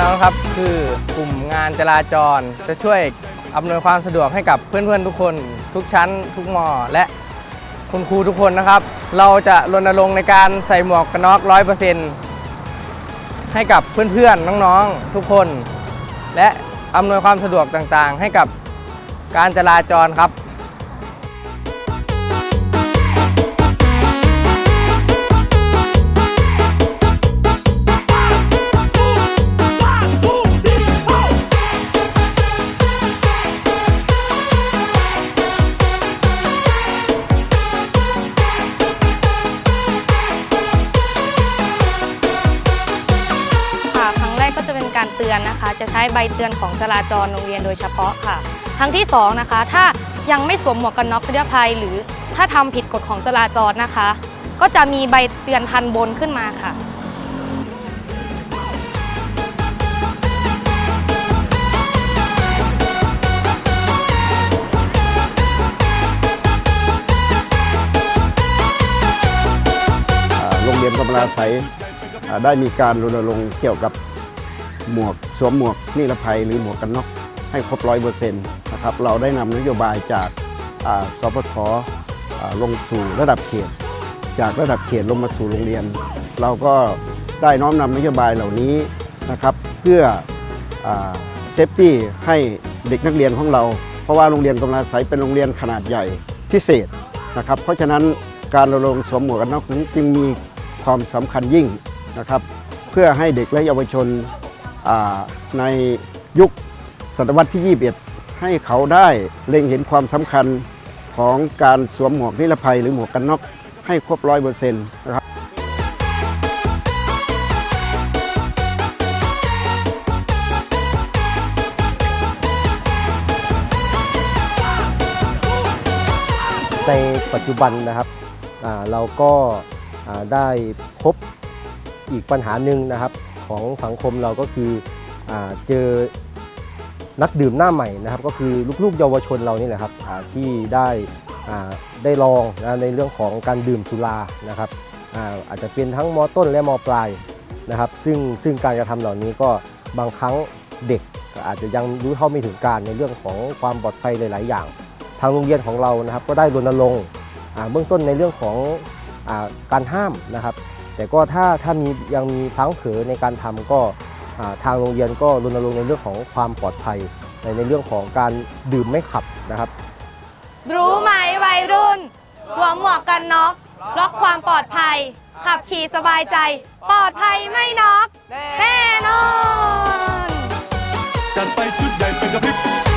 นะครับ คือกลุ่มงานจราจรจะช่วยอำนวยความสะดวกให้กับเพื่อนๆทุกคน ทุกชั้น ทุกมอและคุณครูทุกคนนะครับ เราจะรณรงค์ในการใส่หมวกกันน็อกร้อยเปอร์เซ็นต์ให้กับเพื่อนๆน้องๆทุกคน และอำนวยความสะดวกต่างๆ ให้กับการจราจรครับ เตือนนะคะ จะใช้ใบเตือนของจราจรโรงเรียนโดยเฉพาะค่ะครั้งที่สองนะคะถ้ายังไม่สวมหมวกกันน็อกนิรภัย หรือถ้าทำผิดกฎของจราจรนะคะ ก็จะมีใบเตือนทันบนขึ้นมาค่ะโรงเรียนกำลาไสยอ่าได้มีการรณรงค์เกี่ยวกับ หมวกสวมหมวกนิรภัยหรือหมวกกันน็อกให้ครบร้อยเปอร์เซ็นต์นะครับเราได้นำนโยบายจากสพทลงสู่ระดับเขต จากระดับเขตลงมาสู่โรงเรียน เราก็ได้น้อมนำนโยบายเหล่านี้นะครับเพื่อเซฟตี้ให้เด็กนักเรียนของเรา เพราะว่าโรงเรียนกำลาไสยเป็นโรงเรียนขนาดใหญ่พิเศษนะครับเพราะฉะนั้นการรณรงค์สวมหมวกกันน็อกนั้นจึงมีความสำคัญยิ่งนะครับเพื่อให้เด็กและเยาวชน ในยุคศตวรรษที่ 21 ให้เขาได้เล็งเห็นความสำคัญของการสวมหมวกนิรภัยหรือหมวกกันน็อกให้ครบร้อยเปอร์เซ็นต์นะครับในปัจจุบันนะครับเราก็ได้พบอีกปัญหาหนึ่งนะครับ ของสังคมเราก็คืออเจอนักดื่มหน้าใหม่นะครับ ก็คือลูกๆเยาวชนเรานี่แหละครับที่ได้ได้ลองนะในเรื่องของการดื่มสุรานะครับอาอาจจะเป็นทั้งมอต้นและมอปลายนะครับ ซึ่งซึ่งการกระทำเหล่านี้ก็บางครั้งเด็กอาจจะยังรู้เท่าไม่ถึงการในเรื่องของความปลอดภัยหลาย ๆ อย่าง ทางโรงเรียนของเรานะครับก็ได้รณรงค์เบื้องต้นในเรื่องของอการห้ามนะครับ แต่ก็ถ้าถ้ามียังมีพลังเผลอในการทำก็อ่าทางโรงเรียนก็รณรงค์ในเรื่องของความปลอดภัยในในเรื่องของการดื่มไม่ขับนะครับ รู้ไหมวัยรุ่น สวมหมวกกันน็อกล็อกความปลอดภัย ขับขี่สบายใจ ปลอดภัยไม่น็อกแน่นอนจัดไปชุดใหญ่เป็นกระพริบ